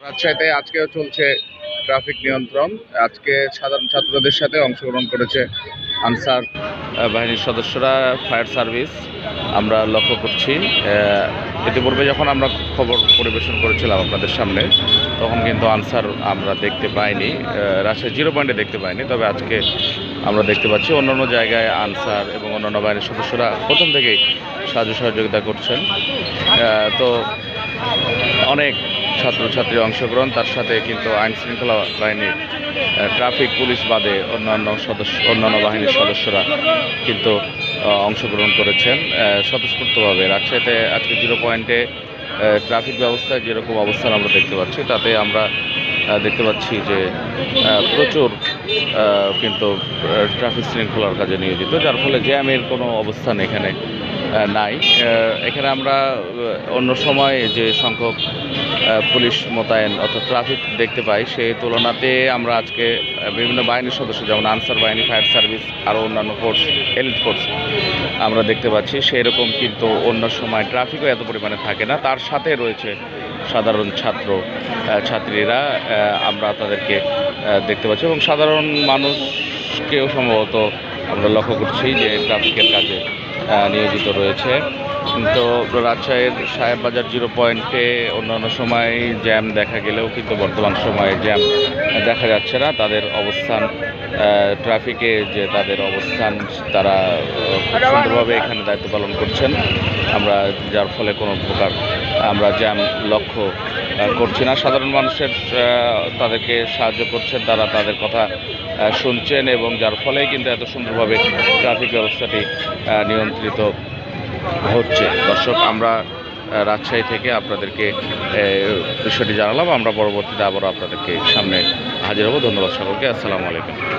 রাজশাহীতে আজকেও চলছে ট্রাফিক নিয়ন্ত্রণ। আজকে সাধারণ ছাত্রদের সাথে অংশগ্রহণ করেছে আনসার বাহিনীর সদস্যরা, ফায়ার সার্ভিস। আমরা লক্ষ্য করছি ইতিপূর্বে যখন আমরা খবর পরিবেশন করেছিলাম আপনাদের সামনে, তখন কিন্তু আনসার আমরা দেখতে পাইনি রাজশাহী জিরো পয়েন্টে দেখতে পাইনি। তবে আজকে আমরা দেখতে পাচ্ছি অন্যান্য জায়গায় আনসার এবং অন্যান্য বাহিনীর সদস্যরা প্রথম থেকেই সাহায্য সহযোগিতা করছেন। তো অনেক ছাত্রছাত্রী অংশগ্রহণ, তার সাথে কিন্তু আইন শৃঙ্খলা বাহিনীর ট্রাফিক, পুলিশ বাদে অন্যান্য সদস্য, অন্যান্য বাহিনীর সদস্যরা কিন্তু অংশগ্রহণ করেছেন স্বতঃস্ফূর্তভাবে। রাজশাহীতে আজকে জিরো পয়েন্টে ট্রাফিক ব্যবস্থায় যেরকম অবস্থান আমরা দেখতে পাচ্ছি, তাতে আমরা দেখতে পাচ্ছি যে প্রচুর কিন্তু ট্রাফিক শৃঙ্খলার কাজে নিয়োজিত, যার ফলে জ্যামের কোনো অবস্থান এখানে নাই। এখানে আমরা অন্য সময় যে সংখ্যক পুলিশ মোতায়েন অর্থাৎ ট্রাফিক দেখতে পাই, সেই তুলনাতে আমরা আজকে বিভিন্ন বাহিনীর সদস্য, যেমন আনসার বাহিনী, ফায়ার সার্ভিস, আরও অন্যান্য ফোর্স এলিট ফোর্স আমরা দেখতে পাচ্ছি। সেই রকম কিন্তু অন্য সময় ট্রাফিকও এত পরিমাণে থাকে না। তার সাথে রয়েছে সাধারণ ছাত্র ছাত্রীরা আমরা তাদেরকে দেখতে পাচ্ছি। এবং সাধারণ মানুষকেও সম্ভবত আমরা লক্ষ্য করছি যে ট্রাফিকের কাজে নিয়োজিত রয়েছে। তো রাজশাহীর সাহেববাজার জিরো পয়েন্টে অন্যান্য সময় জ্যাম দেখা গেলেও কিন্তু বর্তমান সময়ে জ্যাম দেখা যাচ্ছে না। তাদের অবস্থান ট্রাফিকে যে তাদের অবস্থান, তারা সুন্দরভাবে এখানে দায়িত্ব পালন করছেন। আমরা যার ফলে কোনো প্রকার আমরা জ্যাম লক্ষ্য করছি না। সাধারণ মানুষের তাদেরকে সাহায্য করছেন তারা তাদের কথা শুনছেন এবং যার ফলেই কিন্তু এত সুন্দরভাবে ট্রাফিক ব্যবস্থাটি নিয়ন্ত্রিত হচ্ছে। দর্শক, আমরা রাজশাহী থেকে আপনাদেরকে বিষয়টি জানালাম। আমরা পরবর্তীতে আবারও আপনাদেরকে সামনে হাজির হব। ধন্যবাদ সকলকে। আসসালামু আলাইকুম।